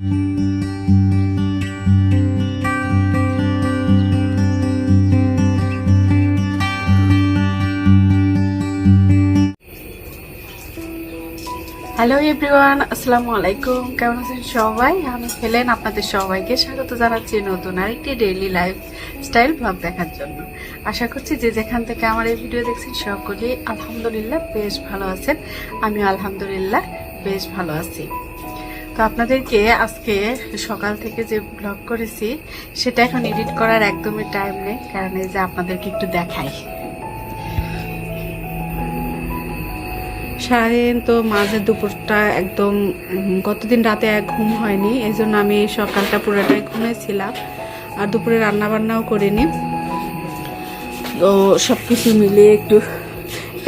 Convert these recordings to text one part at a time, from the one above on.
Hello everyone আসসালামু আলাইকুম কেমন আছেন সবাই? আমি হেলেন, আপনাদের সবাইকে স্বাগত জানাচ্ছি নতুন আরেকটি ডেইলি লাইফ স্টাইল ব্লগ দেখার জন্য। আশা করছি যে যেখান থেকে আমার এই ভিডিও দেখছেন সকলেই আলহামদুলিল্লাহ বেশ ভালো আছেন। আমি আলহামদুলিল্লাহ বেশ ভালো আছি। তো আপনাদেরকে আজকে সকাল থেকে যে ব্লগ করেছি, সেটা এখন এডিট করার একদমই টাইম নেই, কারণ এই যে আপনাদেরকে একটু দেখাই। সারাদিন তো মাঝে দুপুরটা একদম গতদিন রাতে এক ঘুম হয়নি, এই জন্য আমি সকালটা পুরোটাই ঘুমিয়েছিলাম আর দুপুরে রান্না বান্নাও করিনি। তো সব কিছু মিলিয়ে একটু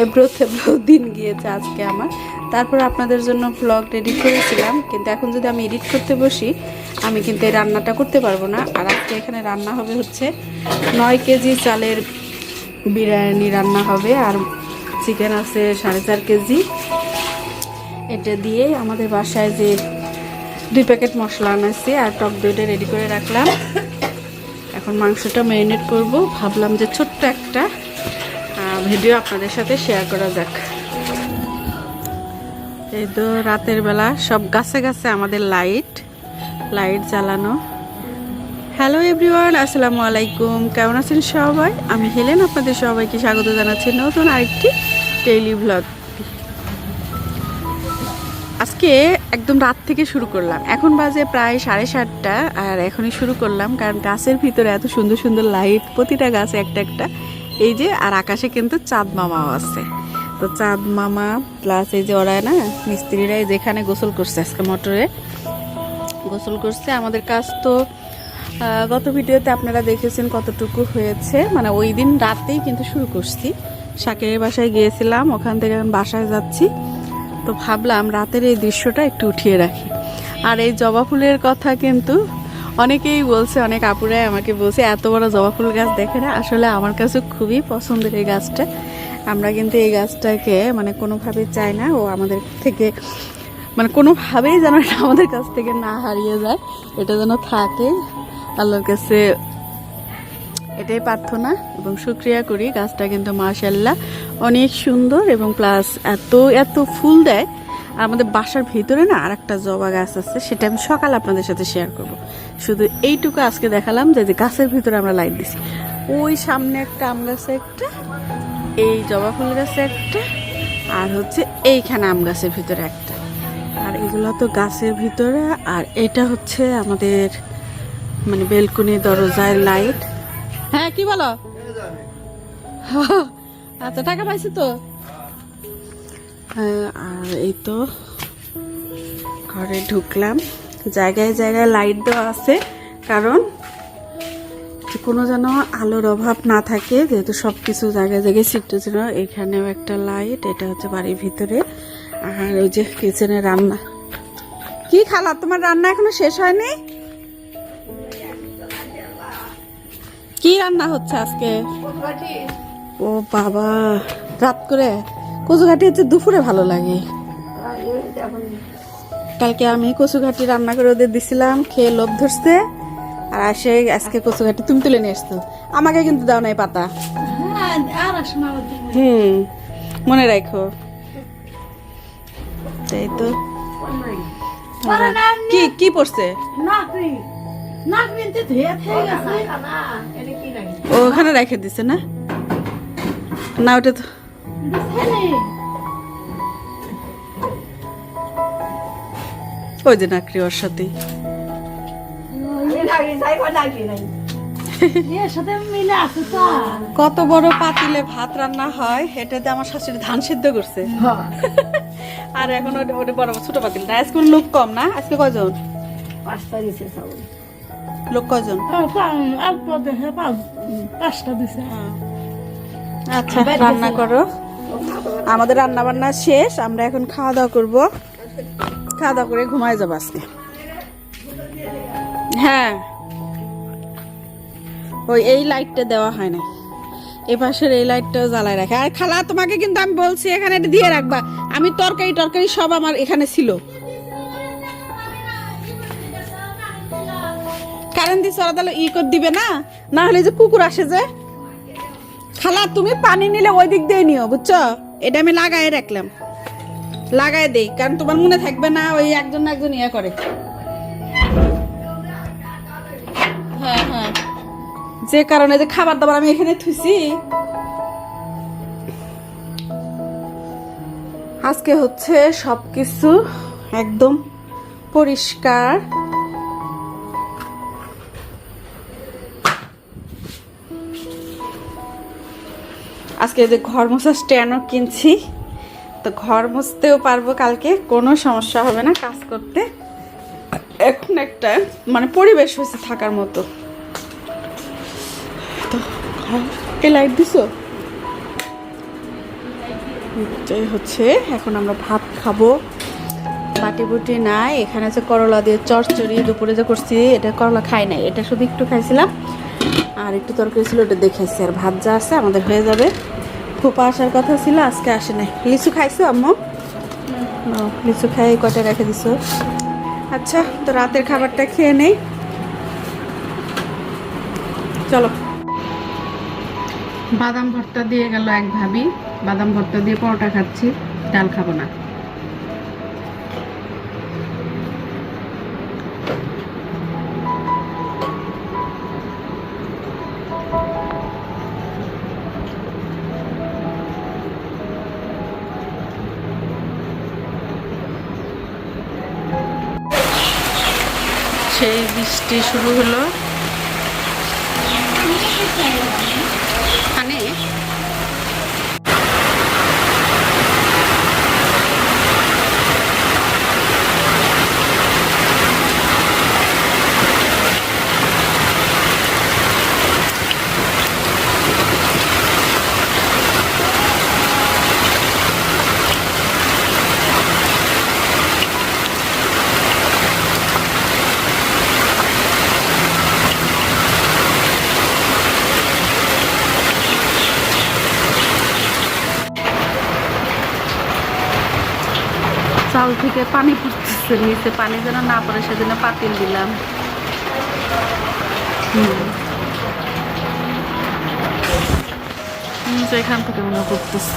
এবড়ো থেবড়ো দিন গিয়েছে আজকে আমার। তারপর আপনাদের জন্য ব্লগ রেডি করেছিলাম, কিন্তু এখন যদি আমি এডিট করতে বসি, আমি কিন্তু এই রান্নাটা করতে পারব না। আর আজকে এখানে রান্না হবে হচ্ছে নয় কেজি চালের বিরিয়ানি রান্না হবে, আর চিকেন আছে সাড়ে চার কেজি। এটা দিয়ে আমাদের বাসায় যে দুই প্যাকেট মশলা আনাচ্ছি আর টক দইটা রেডি করে রাখলাম। এখন মাংসটা ম্যারিনেট করব। ভাবলাম যে ছোট্ট একটা ভিডিও আপনাদের সাথে শেয়ার করা যাক। এই তো রাতের বেলা সব গাছে গাছে আমাদের লাইট লাইট জ্বালানো। হ্যালো এভরিওয়ান আসসালামু আলাইকুম। কেমন আছেন সবাই? আমি হেলেন, আপনাদের সবাইকে স্বাগত জানাচ্ছি নতুন আরেকটি ডেইলি ব্লগ আজকে একদম রাত থেকে শুরু করলাম। এখন বাজে প্রায় সাড়ে সাতটা, আর এখনই শুরু করলাম, কারণ গাছের ভিতরে এত সুন্দর সুন্দর লাইট, প্রতিটা গাছে একটা একটা। এই যে, আর আকাশে কিন্তু চাঁদ মামাও আছে। তো চাঁদ মামা প্লাস এই যে ওরা না মিস্ত্রিরা যেখানে গোসল করছে আজকে মোটরে, গোসল করছে। আমাদের কাজ তো গত ভিডিওতে আপনারা দেখেছেন কতটুকু হয়েছে। মানে ওই দিন রাতেই কিন্তু শুরু করছি। শাকের বাসায় গিয়েছিলাম, ওখান থেকে এখন বাসায় যাচ্ছি। তো ভাবলাম রাতের এই দৃশ্যটা একটু উঠিয়ে রাখি। আর এই জবা ফুলের কথা কিন্তু অনেকেই বলছে, অনেক আপুরাই আমাকে বলছে, এত বড় জবা ফুল গাছ দেখে না? আসলে আমার কাছে খুবই পছন্দের এই গাছটা। আমরা কিন্তু এই গাছটাকে মানে কোনোভাবে চাই না, ও আমাদের থেকে মানে কোনোভাবেই যেন আমাদের কাছ থেকে না হারিয়ে যায়, এটা যেন থাকে। আল্লাহর কাছে এটাই প্রার্থনা এবং শুক্রিয়া করি। গাছটা কিন্তু মাশাল্লাহ অনেক সুন্দর এবং প্লাস এত এত ফুল দেয়। আর আমাদের বাসার ভিতরে না আর একটা জবা গাছ আছে, সেটা আমি সকাল আপনাদের সাথে শেয়ার করব। শুধু এইটুকু আজকে দেখালাম যে গাছের ভিতরে আমরা লাইট দিছি। ওই সামনে একটা আম গাছে একটা এই জবা ফুল গাছে একটা আর হচ্ছে এইখানে আম গাছের ভিতরে একটা। আর এগুলো তো গাছের ভিতরে আর এটা হচ্ছে আমাদের মানে বেলকনি দরজায় লাইট। হ্যাঁ কি বলো? আচ্ছা টাকা পাইছি তো? হ্যাঁ, আর এই তো ঘরে ঢুকলাম। জায়গায় জায়গায় লাইট দেওয়া আছে কারণ কোনো যেন আলোর অভাব না থাকে, যেহেতু সব কিছু জায়গায় জায়গায় শিফট ছিল, এখানেও একটা লাইট এটা হচ্ছে বাড়ির ভিতরে। আর ওই যে কিচেনে রান্না। কি খালা, তোমার রান্না এখনও শেষ হয়নি? কি রান্না হচ্ছে আজকে? ও বাবা, রাত করে। কচুঘাটি হচ্ছে দুপুরে ভালো লাগে। কালকে আমি কচুঘাটি রান্না করে ওদের দিছিলাম, খেয়ে লোভ ধরছে। আর আসে আজকে কচু কচুঘাটি তুমি তুলে নিয়ে আসতো। আমাকে কিন্তু দাও নাই পাতা। হুম মনে রাখো। তাই তো। কি কি পড়ছে? ও ওখানে রেখে দিছে না? না ওটা তো ওই যে নাকরি ওর সাথে। কত বড় পাতিলে ভাত রান্না হয় এটাতে আমার শাশুড়ি ধান সিদ্ধ করছে। আর এখন ওটা ওটা বড় ছোট পাতিল। না আজকে লোক কম না? আজকে কয়জন? লোক কয়জন? পাঁচটা দিছে। আচ্ছা রান্না করো। আমাদের রান্না বান্না শেষ আমরা এখন খাওয়া দাওয়া করব। খাওয়া দাওয়া করে ঘুমায় যাব আজকে। হ্যাঁ। ওই এই লাইটটা দেওয়া হয় না এই পাশের এই লাইটটাও জ্বালায় রাখে। আর খালা, তোমাকে কিন্তু আমি বলছি, এখানে এটা দিয়ে রাখবা। আমি তরকারি টরকারি সব আমার এখানে ছিল। কারেন্ট দিয়ে সরা তাহলে ই করে দিবে না? না হলে যে কুকুর আসে যে। খালা, তুমি পানি নিলে ওই দিক দিয়ে নিও, বুঝছ? এটা আমি লাগাই রাখলাম। লাগাই দেই, কারণ তোমার মনে থাকবে না, ওই একজন একজন ইয়ে করে। যে কারণে যে খাবার দাবার আমি এখানে থুইছি। আজকে হচ্ছে সবকিছু একদম পরিষ্কার। আজকে যে ঘর মোছা স্ট্যান্ডও কিনছি, তো ঘর মুছতেও পারব কালকে, কোনো সমস্যা হবে না কাজ করতে। এখন একটা মানে পরিবেশ হয়েছে থাকার মতো। এই লাইট দিছো? এটাই হচ্ছে, এখন আমরা ভাত খাব। বাটি বুটি নাই, এখানে আছে করলা দিয়ে চচ্চড়ি, দুপুরে যে করছি, এটা করলা খাই নাই, এটা শুধু একটু খাইছিলাম। আর একটু তরকারি ছিল, ওটা দেখাইছি আর ভাত যা আছে আমাদের হয়ে যাবে। ফুপা আসার কথা ছিল, আজকে আসে নাই। লিচু খাইছো, আম্মু? লিচু খাই কটা রেখে দিছো? আচ্ছা তো রাতের খাবারটা খেয়ে নেই। চলো। বাদাম ভর্তা দিয়ে গেল এক ভাবি। বাদাম ভর্তা দিয়ে পরোটা খাচ্ছি, ডাল খাব না। সেই বৃষ্টি শুরু হলো মানে চাল থেকে পানি পড়তেছে, নিচে পানি যেন না পড়ে, সেজন্য পাতিল দিলাম। এখান থেকে মনে পড়তেছে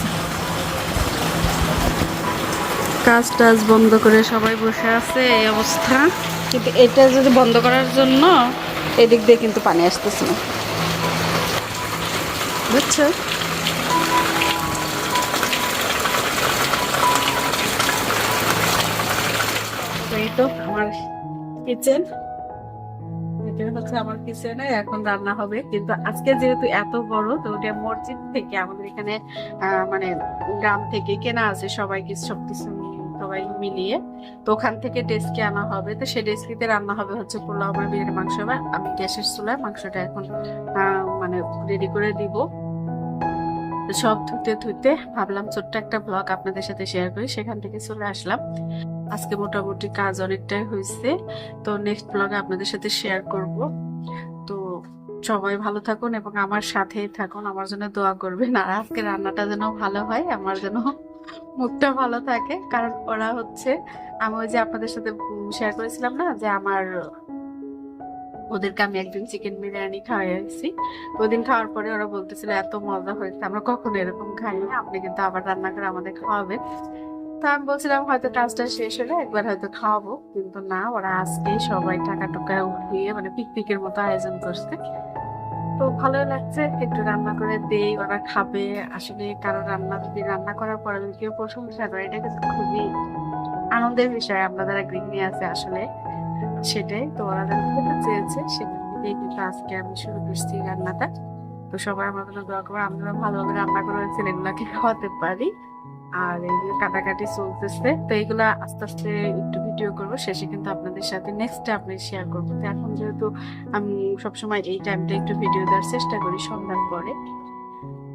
কাজ টাজ বন্ধ করে সবাই বসে আছে, এই অবস্থা। কিন্তু এটা যদি বন্ধ করার জন্য এদিক দিয়ে কিন্তু পানি আসতেছে না। বুঝছ? এই তো আমার কিচেন এটা হচ্ছে আমার এখন রান্না হবে। কিন্তু যেহেতু এত বড়, তো ওটা থেকে আমাদের এখানে মানে গ্রাম থেকে কেনা আছে সবাই কিছু সবকিছু সবাই মিলিয়ে। তো ওখান থেকে আনা হবে। তো সেই ডেস্কিতে রান্না হবে হচ্ছে পোলাও আমার বিরিয়ানি মাংস বা আমি গ্যাসের চুলায় মাংসটা এখন মানে রেডি করে দিব। সব ধুতে ধুতে ভাবলাম ছোট্ট একটা ব্লগ আপনাদের সাথে শেয়ার করি, সেখান থেকে চলে আসলাম। আজকে মোটামুটি কাজ অনেকটাই হয়েছে, তো নেক্সট ব্লগে আপনাদের সাথে শেয়ার করব। তো সবাই ভালো থাকুন এবং আমার সাথেই থাকুন, আমার জন্য দোয়া করবেন। আর আজকে রান্নাটা যেন ভালো হয়, আমার যেন মুখটা ভালো থাকে, কারণ ওরা হচ্ছে, আমি ওই যে আপনাদের সাথে শেয়ার করেছিলাম না, যে আমার ওদেরকে আমি একদিন চিকেন বিরিয়ানি খাওয়াইছি। ওদিন খাওয়ার পরে ওরা বলতেছিল, এত মজা হয়েছে, আমরা কখনো এরকম খাইনি আপনি কিন্তু আবার রান্না করে আমাদের খাওয়াবেন। তো আমি বলছিলাম, হয়তো কাজটা শেষ হলে একবার হয়তো খাওয়াবো। কিন্তু না, ওরা আজকেই সবাই টাকা টুকা উঠিয়ে মানে পিকনিকের মতো আয়োজন করছে। তো ভালো লাগছে, একটু রান্না করে দেই, ওরা খাবে। আসলে কারও রান্না, যদি রান্না করার পরে কেউ প্রশংসা করে, এটা কিন্তু খুবই আনন্দের বিষয়, আমরা যারা গৃহিণী আছে আসলে। সেটাই তো ওরা চেয়েছে, সেখান থেকেই কিন্তু আজকে আমি শুরু করছি রান্নাটা। তো সবাই আমার জন্য দোয়া করব আমরা ভালোভাবে রান্না করে ছেলেগুলাকে খাওয়াতে পারি। আর এইগুলো কাটাকাটি চলতেছে, তো এইগুলা আস্তে আস্তে একটু ভিডিও করব, শেষে কিন্তু আপনাদের সাথে নেক্সট আপনি শেয়ার করব। তো এখন যেহেতু আমি সবসময় এই টাইমটা একটু ভিডিও দেওয়ার চেষ্টা করি সন্ধ্যার পরে।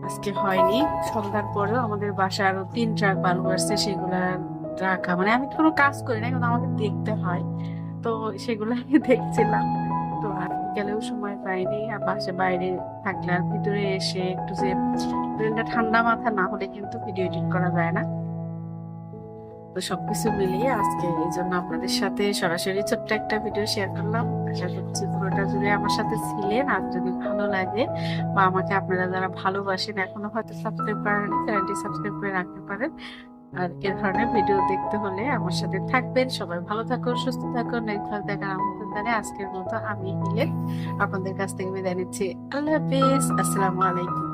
আজকে হয়নি, সন্ধ্যার পরেও আমাদের বাসায় আরও তিন ট্রাক বালু আসছে সেগুলা রাখা। মানে আমি কোনো কাজ করি না কিন্তু আমাকে দেখতে হয়। তো সেগুলো আমি দেখছিলাম। তো আর গেলেও সময় পাইনি। আর বাসে বাইরে থাকলে আর ভিতরে এসে একটু যে ঠান্ডা মাথা না হলে কিন্তু ভিডিও এডিট করা যায় না। তো সবকিছু মিলিয়ে আজকে এই জন্য আপনাদের সাথে সরাসরি ছোট্ট একটা ভিডিও শেয়ার করলাম। আশা করছি পুরোটা জুড়ে আমার সাথে ছিলেন। আর যদি ভালো লাগে বা আমাকে আপনারা যারা ভালোবাসেন, এখনও হয়তো সাবস্ক্রাইব করেন চ্যানেলটি সাবস্ক্রাইব করে রাখতে পারেন। আর এ ধরনের ভিডিও দেখতে হলে আমার সাথে থাকবেন। সবাই ভালো থাকুন, সুস্থ থাকুন। নেক্সট দেখার আমন্ত্রণ জানাই আজকের মতো আমি ইলেন আপনাদের কাছ থেকে বিদায় নিচ্ছি। আল্লাহ হাফিজ। আসসালামু আলাইকুম।